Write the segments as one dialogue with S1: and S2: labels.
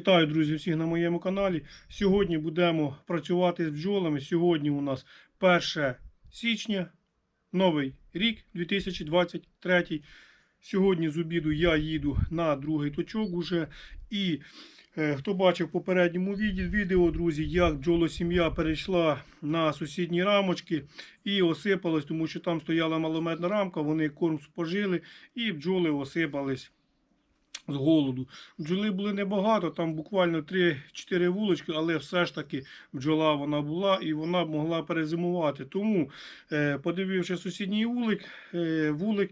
S1: Вітаю, друзі, всіх на моєму каналі. Сьогодні будемо працювати з бджолами. Сьогодні у нас 1 січня, новий рік 2023. Сьогодні з обіду я їду на другий точок уже. І е, хто бачив в попередньому відео, друзі, як бджолосім'я перейшла на сусідні рамочки і осипалась, тому що там стояла малометна рамка, вони корм спожили і бджоли осипались з голоду. Бджоли були небагато, там буквально 3-4 вулочки, але все ж таки бджола вона була і вона могла перезимувати. Тому, е, подививши сусідній вулик, е, вулик,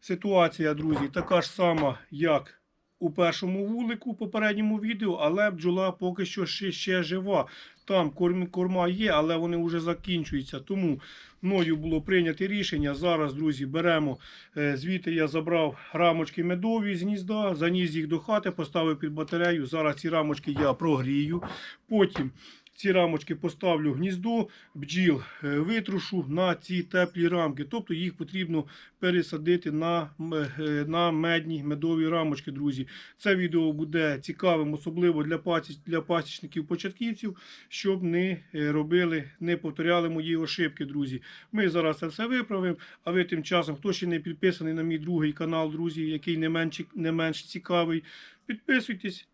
S1: ситуація, друзі, така ж сама, як у першому вулику, попередньому відео, але бджола поки що ще, ще жива. Там корм, корма є, але вони вже закінчуються. Тому мною було прийнято рішення. Зараз, друзі, беремо Е, Звідти я забрав рамочки медові з гнізда, заніс їх до хати, поставив під батарею. Зараз ці рамочки я прогрію. Потім ці рамочки поставлю гніздо, бджіл е, витрушу на ці теплі рамки. Тобто їх потрібно пересадити на, е, на медні медові рамочки, друзі. Це відео буде цікавим, особливо для, для пасічників-початківців, щоб не е, робили, не повторяли мої ошибки, друзі. Ми зараз це все виправимо. А ви тим часом, хто ще не підписаний на мій другий канал, друзі, який не менш, не менш цікавий, підписуйтесь.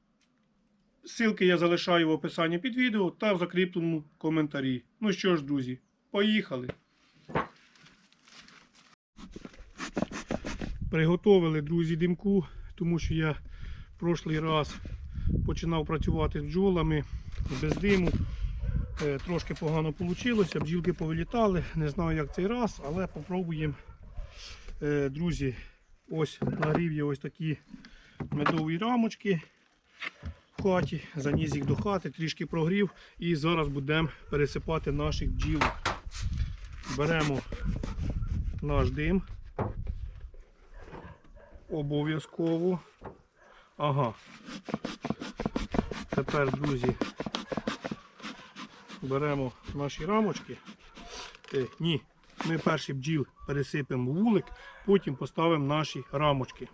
S1: Ссылки я залишаю в описанні під відео та в закріпленому коментарі. Ну що ж, друзі, поїхали. Приготовили, друзі, димку, тому що я прошлий раз починав працювати з бджолами без диму. Е, Трошки погано вийшло, бджілки повилітали. Не знаю, як цей раз, але попробуємо. Е, Друзі, ось нагрів я ось такі медові рамочки в хаті. Заніс їх до хати, трішки прогрів. І зараз будемо пересипати наших бджіл. Беремо наш дим. Обов'язково. Ага. Тепер, друзі, беремо наші рамочки. Е, ні, ми перший бджіл пересипемо вулик, потім поставимо наші рамочки.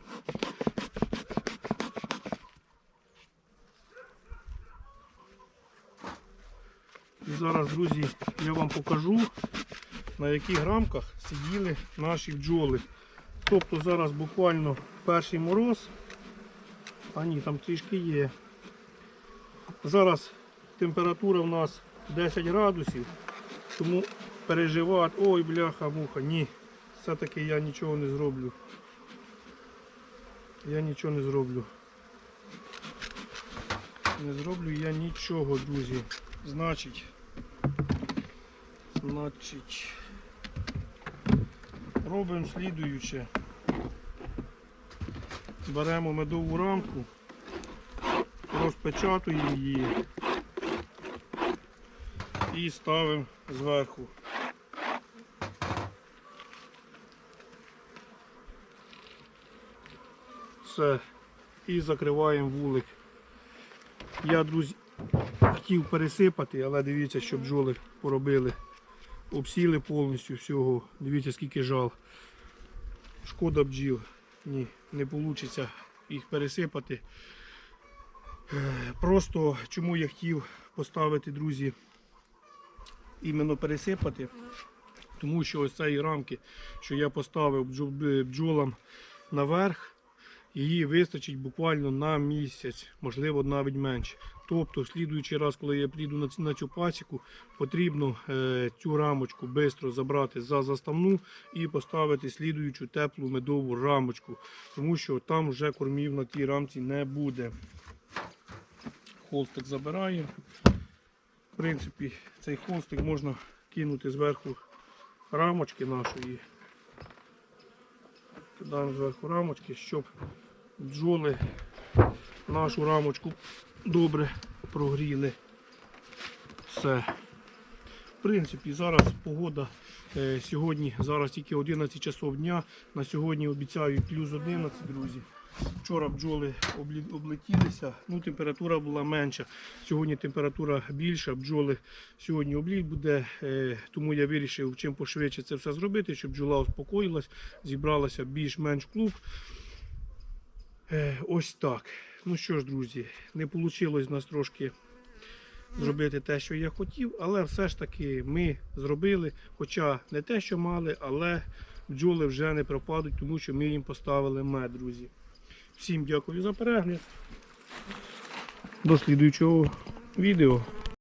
S1: І зараз, друзі, я вам покажу, на яких рамках сиділи наші бджоли. Тобто зараз буквально перший мороз. А ні, там трішки є. Зараз температура у нас 10 градусів, тому переживати, ой, бляха, муха, ні, все-таки я нічого не зроблю. Я нічого не зроблю. Не зроблю я нічого, друзі. Значить, значить, робимо слідуюче. Беремо медову рамку, розпечатуємо її і ставимо зверху. Все. І закриваємо вулик. Я, друзі, хотів пересипати, але дивіться, що бджоли поробили. Обсіли повністю всього. Дивіться, скільки жал. Шкода бджіл. Ні, не вийде їх пересипати. Е, Просто чому я хотів поставити, друзі, іменно пересипати. Тому що ось цієї рамки, що я поставив бджолам наверх, її вистачить буквально на місяць, можливо навіть менше. Тобто, в слідуючий раз, коли я прийду на цю пасіку, потрібно е, цю рамочку швидко забрати за заставну і поставити слідуючу теплу медову рамочку, тому що там вже кормів на тій рамці не буде. Холстик забираємо. В принципі, цей холстик можна кинути зверху рамочки нашої. Кидаємо зверху рамочки, щоб бджоли нашу рамочку добре прогріли. Все. В принципі, зараз погода е, сьогодні, зараз тільки 11 часов дня. На сьогодні обіцяють плюс 11, друзі. Вчора бджоли облетілися, ну температура була менша. Сьогодні температура більша, бджоли сьогодні обліт буде, е, тому я вирішив чим пошвидше це все зробити, щоб бджола успокоїлась, зібралася більш-менш клуб. Е, Ось так. Ну що ж, друзі, не вийшло в нас трошки зробити те, що я хотів, але все ж таки ми зробили, хоча не те, що мали, але бджоли вже не пропадуть, тому що ми їм поставили мед, друзі. Всім дякую за перегляд. До слідуючого відео.